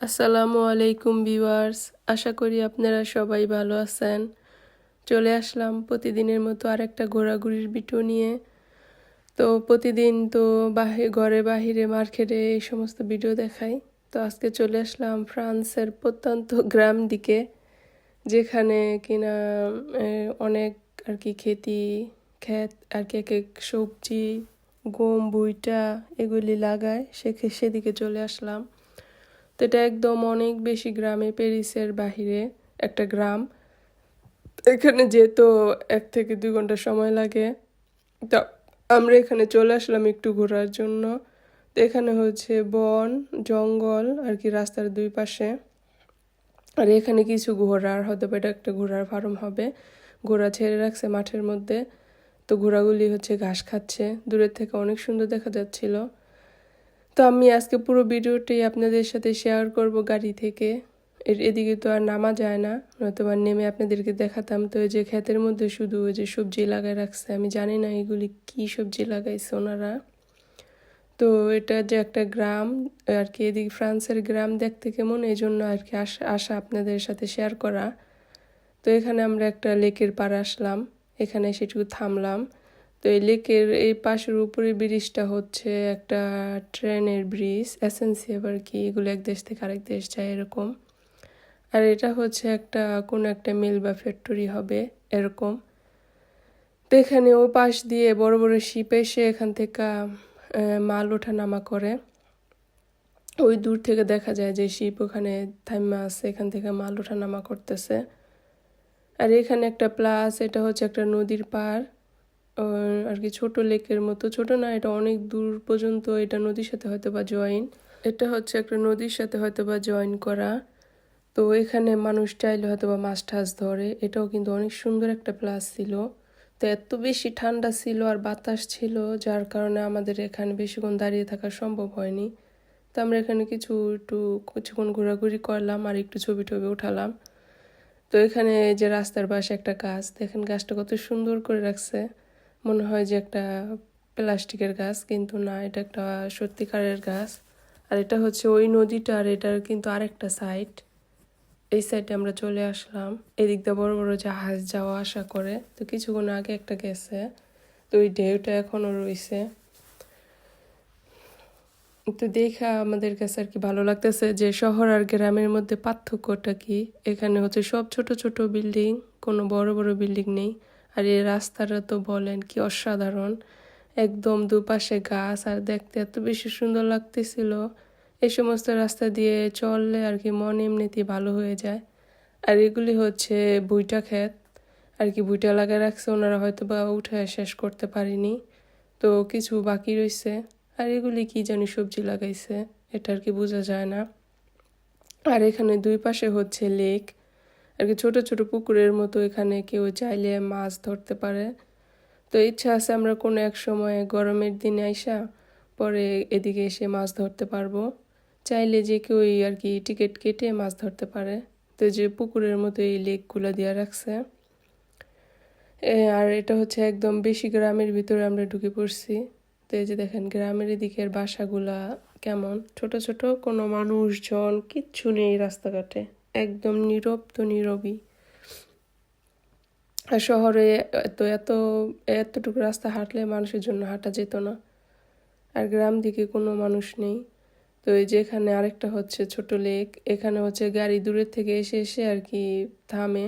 আসসালামু আলাইকুম ভিউয়ার্স, আশা করি আপনারা সবাই ভালো আছেন। চলে আসলাম প্রতিদিনের মতো আরেকটা ঘোরাঘুরির ভিডিও নিয়ে। তো প্রতিদিন তো বাহি, ঘরে বাহিরে মার্কেটে এই সমস্ত ভিডিও দেখাই। তো আজকে চলে আসলাম ফ্রান্সের প্রত্যন্ত গ্রাম দিকে, যেখানে কিনা অনেক আর কি খেতি, ক্ষেত, আর কি এক এক সবজি, গম, ভুইটা এগুলি লাগায় সে সেদিকে চলে আসলাম। তো এটা একদম অনেক বেশি গ্রামে, প্যারিসের বাহিরে একটা গ্রাম। এখানে যেহেতু এক থেকে দুই ঘণ্টা সময় লাগে, তো আমরা এখানে চলে আসলাম একটু ঘোরার জন্য। তো এখানে হচ্ছে বন, জঙ্গল, আর কি রাস্তার দুই পাশে। আর এখানে কিছু ঘোড়ার হয়তো এটা একটা ঘোড়ার ফার্ম হবে। ঘোড়া ছেড়ে রাখছে মাঠের মধ্যে। তো ঘোড়াগুলি হচ্ছে ঘাস খাচ্ছে। দূরের থেকে অনেক সুন্দর দেখা যাচ্ছিল। তো আমি আজকে পুরো ভিডিওটি আপনাদের সাথে শেয়ার করব গাড়ি থেকে। এর এদিকে তো আর নামা যায় না নয়তো নেমে আপনাদেরকে দেখাতাম। তো ওই যে ক্ষেতের মধ্যে শুধু ওই যে সবজি লাগায় রাখছে, আমি জানি না এগুলি কি সবজি লাগাইছে ওনারা। তো এটা যে একটা গ্রাম, আর কি এদিকে ফ্রান্সের গ্রাম দেখতে কেমন, এই জন্য আর কি আসা আসা আপনাদের সাথে শেয়ার করা। তো এখানে আমরা একটা লেকের পাড়ে আসলাম, এখানে সেটুকু থামলাম। তো এই লেকের এই পাশের উপরে ব্রিজটা হচ্ছে একটা ট্রেনের ব্রিজ এসেন্সিয়াল আর কি এগুলো এক দেশ থেকে আরেক দেশ যায় এরকম। আর এটা হচ্ছে একটা কোনো একটা মিল বা ফ্যাক্টরি হবে এরকম। তো এখানে ও পাশ দিয়ে বড় বড় শিপ এসে এখান থেকে মাল ওঠা নামা করে। ওই দূর থেকে দেখা যায় যে শিপ ওখানে থাইমা আছে এখান থেকে মাল ওঠা নামা করতেছে। আর এখানে একটা প্লাস এটা হচ্ছে একটা নদীর আহ, আর কি ছোট লেকের মতো। ছোট না, এটা অনেক দূর পর্যন্ত এটা নদীর সাথে হয়তো বা জয়েন এটা হচ্ছে একটা নদীর সাথে হয়তো বা জয়েন করা। তো এখানে মানুষ চাইলে হয়তো বা মাছ টাছ ধরে। এটাও কিন্তু অনেক সুন্দর একটা প্লাস ছিল। তো এত বেশি ঠান্ডা ছিল আর বাতাস ছিল, যার কারণে আমাদের এখানে বেশিক্ষণ দাঁড়িয়ে থাকা সম্ভব হয়নি। তো আমরা এখানে কিছু একটু, কিছুক্ষণ ঘোরাঘুরি করলাম আর একটু ছবি টবি উঠালাম। তো এখানে যে রাস্তার পাশে একটা গাছ, দেখেন গাছটা কত সুন্দর করে রাখছে। মনে হয় যে একটা প্লাস্টিকের গাছ, কিন্তু না, এটা একটা সত্যিকারের গাছ। আর এটা হচ্ছে ওই নদীটা, আর এটার কিন্তু আরেকটা সাইড এই সাইডে আমরা চলে আসলাম। এদিক দিয়ে বড় বড় জাহাজ যাওয়া আসা করে। তো কিছুক্ষণ আগে একটা গেছে। তো ওই ঢেউটা এখনও রয়েছে। তো দেখা, আমাদের কাছে আর কি ভালো লাগতেছে যে শহর আর গ্রামের মধ্যে পার্থক্যটা কি? এখানে হচ্ছে সব ছোট ছোট বিল্ডিং, কোনো বড় বড় বিল্ডিং নেই। আর এই রাস্তাটা তো বলেন কি অসাধারণ। একদম দুপাশে গাছ আর দেখতে এত বেশি সুন্দর লাগতেছিল। এই সমস্ত রাস্তা দিয়ে চললে আর কি মন এমনিতেই ভালো হয়ে যায়। আর এগুলি হচ্ছে বুইটা ক্ষেত। আর কি বুইটা লাগায় রাখছে, ওনারা হয়তো বা উঠে শেষ করতে পারেনি। তো কিছু বাকি রয়েছে। আর এগুলি কি জানি সবজি লাগাইছে, এটা আর কি বোঝা যায় না। আর এখানে দুই পাশে হচ্ছে লেক। আর কি ছোটো ছোটো পুকুরের মতো এখানে কেউ চাইলে মাছ ধরতে পারে। তো ইচ্ছা আছে আমরা কোনো এক সময় গরমের দিনে আইসা পরে এদিকে এসে মাছ ধরতে পারব। চাইলে যে কেউ আর কি টিকিট কেটে মাছ ধরতে পারে। তো যে পুকুরের মতো এই লেকগুলো দেওয়া রাখছে। আর এটা হচ্ছে একদম বেশি গ্রামের ভিতরে আমরা ঢুকে পড়ছি। তো এই যে দেখেন গ্রামের এদিকের বাসাগুলা কেমন? ছোট ছোট কোনো মানুষজন কিচ্ছু নেই রাস্তাঘাটে। একদম নীরব তো নীরবই। আর শহরে এত এত, এতটুকু রাস্তা হাঁটলে মানুষের জন্য হাঁটা যেত না। আর গ্রাম দিকে কোনো মানুষ নেই। তো এই যে এখানে আরেকটা হচ্ছে ছোট লেক, এখানে হচ্ছে গাড়ি দূরের থেকে এসে এসে আর কি থামে।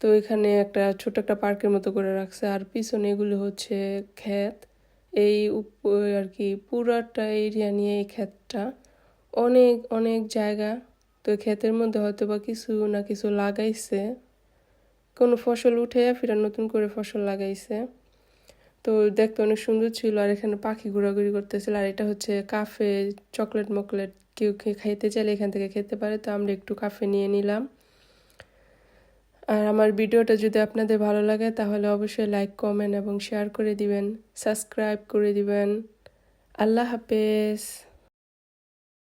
তো এখানে একটা ছোট একটা পার্কের মতো করে রাখছে। আর পিছনে এগুলো হচ্ছে ক্ষেত। এই আর কি পুরাটা এরিয়া নিয়ে এই ক্ষেতটা। অনেক অনেক জায়গা। তো ক্ষেতের মধ্যে হয়তো বা কিছু না কিছু লাগাইছে। কোনো ফসল উঠে ফির নতুন করে ফসল লাগাইছে। তো দেখতে অনেক সুন্দর ছিল আর এখানে পাখি ঘোরাঘুরি করতেছিল। আর এটা হচ্ছে কাফে চকলেট মকলেট কেউ খাইতে চাইলে এখান থেকে খেতে পারে। তো আমরা একটু কাফে নিয়ে নিলাম। আর আমার ভিডিওটা যদি আপনাদের ভালো লাগে তাহলে অবশ্যই লাইক, কমেন্ট এবং শেয়ার করে দিবেন। সাবস্ক্রাইব করে দিবেন। আল্লাহ হাফেজ।